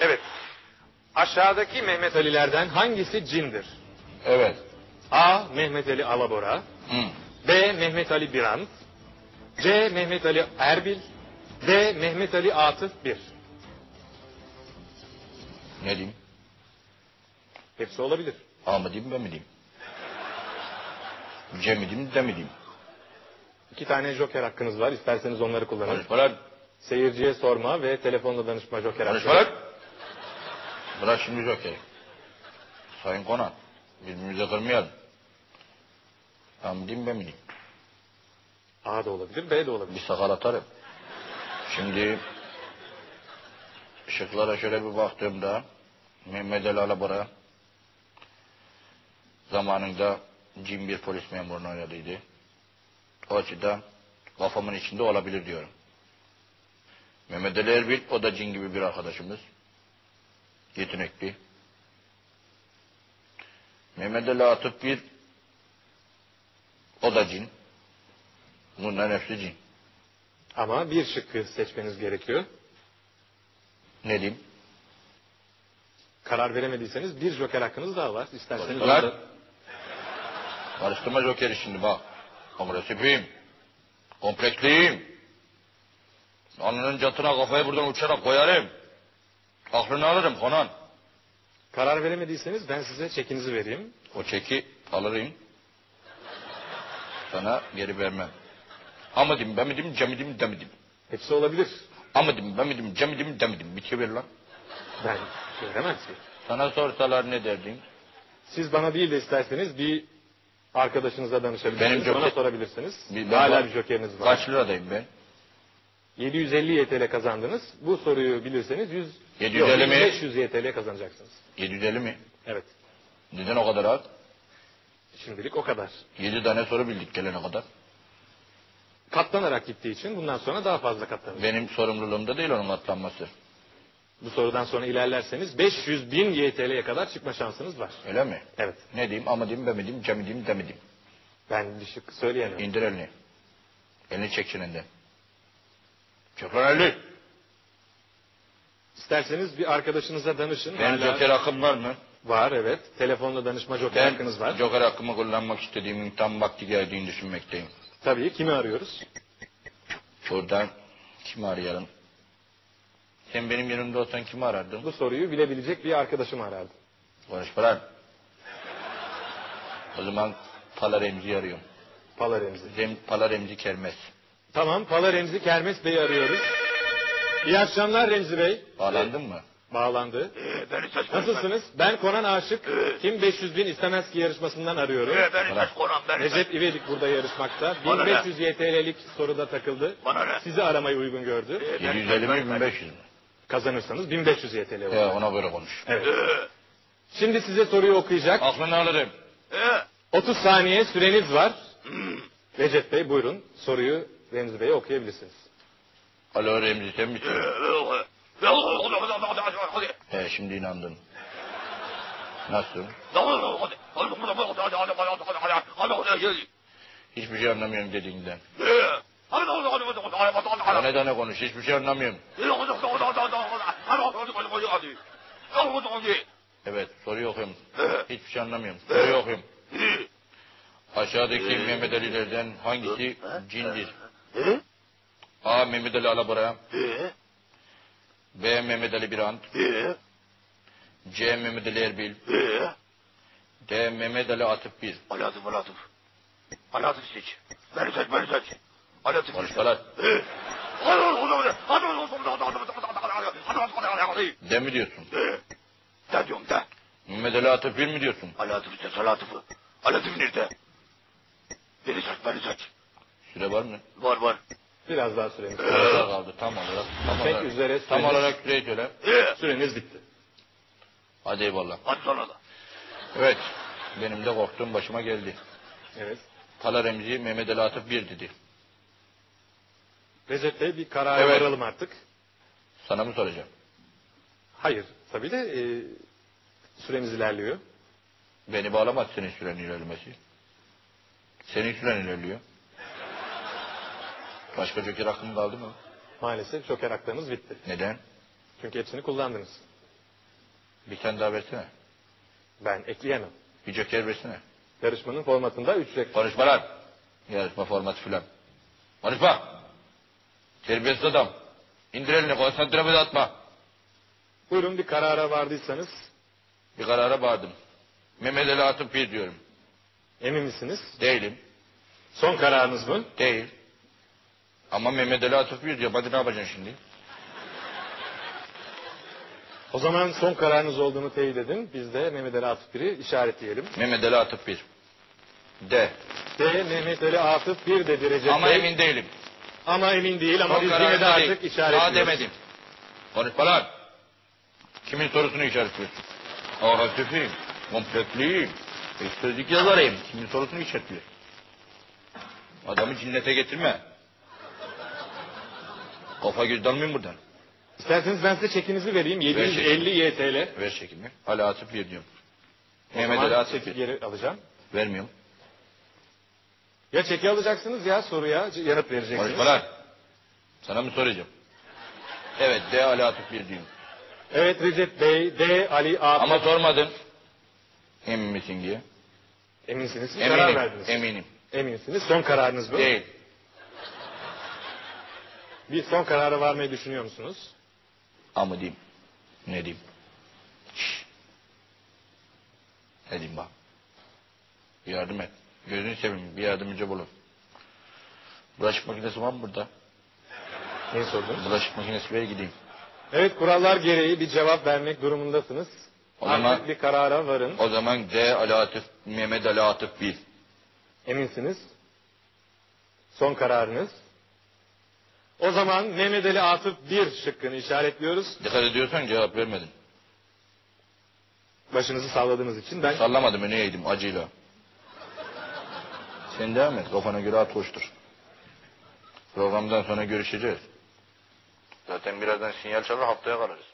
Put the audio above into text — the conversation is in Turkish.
Evet. Aşağıdaki Mehmet Ali'lerden hangisi cindir? Evet. A. Mehmet Ali Alabora. Hı. B. Mehmet Ali Birant. C. Mehmet Ali Erbil. D. Mehmet Ali Atıf 1. Ne diyeyim? Hepsi olabilir. A mı diyeyim ben mi diyeyim? C mi diyeyim de mi diyeyim? İki tane joker hakkınız var. İsterseniz onları kullanın. Konuşma lan. Seyirciye sorma ve telefonla danışma joker hakkı. Konuşma lan. Bırak şimdi jokeri. Sayın Konan. Birbirimize kırmayalım. A mı diyeyim ben mi diyeyim? A da olabilir, B de Bir olabilir. sakal atarım. Şimdi ışıklara şöyle bir baktığımda Mehmet Ali Alabora zamanında cin bir polis memurunu oynadıydı. O açıdan kafamın içinde olabilir diyorum. Mehmet Ali Erbil o da cin gibi bir arkadaşımız. Yetenekli. Mehmet Ali Atıf bir o da cin. Bunların hepsi cin. Ama bir şıkkı seçmeniz gerekiyor. Ne diyeyim? Karar veremediyseniz bir joker hakkınız daha var. İsterseniz Konuşma lan. onu da- Karıştırma jokeri şimdi bak. Agresifim. Kompleksliyim. Alnının catına kafayı buradan uçarak koyarım. Aklını alırım Konan. karar veremediyseniz ben size çekinizi vereyim. O çeki alırım. Sana geri vermem. Ama diyeyim, ben mi diyeyim, cem mi diyeyim, de mi diyeyim. Hepsi olabilir. Ama diyeyim, ben mi diyeyim, cem mi diyeyim, de mi diyeyim. Bitiyor ver lan. Ben göremem ki. Sana sorsalar ne derdin? Siz bana değil de isterseniz bir arkadaşınıza danışabilirsiniz. Benim Bana joker- sorabilirsiniz. Bir- ben Hala bir jokeriniz var. Kaç liradayım ben? 750 YTL kazandınız. Bu soruyu bilirseniz 100 750 yok, mi? 500 YTL kazanacaksınız. 750 mi? Evet. Neden o kadar az? Şimdilik o kadar. 7 tane soru bildik gelene kadar. Katlanarak gittiği için bundan sonra daha fazla katlanacak. Benim sorumluluğumda değil onun atlanması. Bu sorudan sonra ilerlerseniz 500 bin YTL'ye kadar çıkma şansınız var. Öyle mi? Evet. Ne diyeyim ama diyeyim ben mi diyeyim cem mi diyeyim de mi diyeyim. Ben bir şık söyleyemem. İndir elini. Elini çek çenenden. Çek lan elini. İsterseniz bir arkadaşınıza danışın. Benim Hala- joker hakkım var mı? Var evet. Telefonla danışma joker Ben hakkınız var. joker hakkımı kullanmak istediğimin tam vakti geldiğini düşünmekteyim. Tabii kimi arıyoruz? Buradan kimi arayalım? Sen benim yanımda olsan kimi arardın? Bu soruyu bilebilecek bir arkadaşımı arardım. Konuşma lan. O zaman Pala Remzi'yi arıyorum. Pala Remzi. Rem, Pala Remzi Kermes. Tamam Pala Remzi Kermes Bey'i arıyoruz. İyi akşamlar Remzi Bey. Bağlandın mı? Bağlandı. Ee, beni seç Nasılsınız? Ben Konan Aşık. Kim 500 bin istemez ki yarışmasından arıyorum. Ee, beni seç Konan beni. Recep İvedik burada yarışmakta. Bana ne? 1500 YTL'lik soruda takıldı. Bana ne? Sizi aramayı uygun gördü. Ee, beni 750 seç, mi beni 1500 mü? Kazanırsanız 1500 YTL olur. He ona göre konuş. Evet. Ee, Şimdi size soruyu okuyacak. Aklını alırım. ee, 30 saniye süreniz var. hmm. Recep Bey buyurun soruyu Remzi Bey'e okuyabilirsiniz. Alo Remzi sen misin? He şimdi inandın. Nasıl? Hiçbir şey anlamıyorum dediğinden. Tane tane konuş hiçbir şey anlamıyorum. Evet soruyu okuyorum. Hiçbir şey anlamıyorum. Soruyu okuyorum. Aşağıdaki Mehmet Ali'lerden hangisi cindir? A. Mehmet Ali Alabora B. Mehmet Ali Birant C. Mehmet Ali Erbil D. Mehmet Ali Atıf 1 Alatıf Alatıf. Alatıf seç. Beni seç beni seç. Alatıf Konuşma lan. De mi diyorsun? De diyorum de. Mehmet Ali Atıf 1 mi diyorsun? Alatıf'ı seç Alatıf'ı. Alatıf nerede? Beni seç beni seç. Süre var mı? Var var. Biraz daha süreniz kadar kaldı tam olarak? Tam Tek olarak, üzere tam süreniz- olarak süreyi söyle. Ee, Süreniz bitti. Hadi eyvallah. hadi sana da. Evet. Benim de korktuğum başıma geldi. Evet. Tala Remzi Mehmet Ali Atıf 1 dedi. Recep Bey bir karara Evet. varalım artık. Sana mı soracağım? Hayır. Tabii de e, süremiz ilerliyor. Beni bağlamaz senin süren ilerlemesi. Senin süren ilerliyor. Başka joker hakkım kaldı mı? Maalesef joker haklarınız bitti. Neden? Çünkü hepsini kullandınız. Bir tane daha versene. Ben ekleyemem. Bir joker versene. Yarışmanın formatında 3 renk. Konuşma lan. Yarışma formatı filan. Konuşma. Terbiyesiz adam. İndir elini konsantremi dağıtma. Buyurun bir karara vardıysanız Bir karara bağırdım. Mehmet Ali Atıf bir diyorum. emin misiniz? Değilim. Son kararınız mı? Değil. Ama Mehmet Ali Atıf bir diyor. Hadi ne yapacaksın şimdi? O zaman son kararınız olduğunu teyit edin. Biz de Mehmet Ali Atıf 1'i işaretleyelim. Mehmet Ali Atıf bir. De. D Mehmet Ali Atıf 1 dedi Recep Ama Bey. emin değilim. Ama emin değil ama Son biz yine de artık değil. işaretliyoruz. Daha demedim. Konuşma lan. Kimin sorusunu işaretliyorsun? Ahatifim, komplekliyim, sözlük yazarıyım. Kimin sorusunu işaretliyor? Adamı cinnete getirme. Kafa göz dalmayayım buradan. İsterseniz ben size çekinizi vereyim. 750 YTL. Ver çekimi. Ali diyorum. O Mehmet Ali Atıf çeki geri alacağım. Vermiyorum. Ya çeki alacaksınız ya soruya yanıt vereceksiniz. Konuşma lan. Sana mı soracağım? Evet, D Ali Atıf bir diyorum. Evet Recep Bey, D Ali Atıf. Ama sormadın. Emin misin diye. Eminsiniz. Siz karar Eminim, verdiniz. eminim. Eminsiniz. Son kararınız bu. Değil. Bir son karara varmayı düşünüyor musunuz? Ama diyeyim. Ne diyeyim? Şşş. Ne diyeyim bak. Bir yardım et. Gözünü seveyim. Bir yardımcı bulun. Bulaşık makinesi var mı burada? Neyi sordunuz? Bulaşık makinesi ver gideyim. Evet kurallar gereği bir cevap vermek durumundasınız. O Artık zaman- bir karara varın. O zaman D Ali Atıf, Mehmet Ali Atıf bil. Eminsiniz. Son kararınız. O zaman Mehmet Ali Atıf 1 şıkkını işaretliyoruz. Dikkat ediyorsan cevap vermedin. Başınızı salladığınız için ben Sallamadım öne eğdim acıyla. Sen devam et. Kafana göre at hoştur. Programdan sonra görüşeceğiz. Zaten birazdan sinyal çalar haftaya kalırız.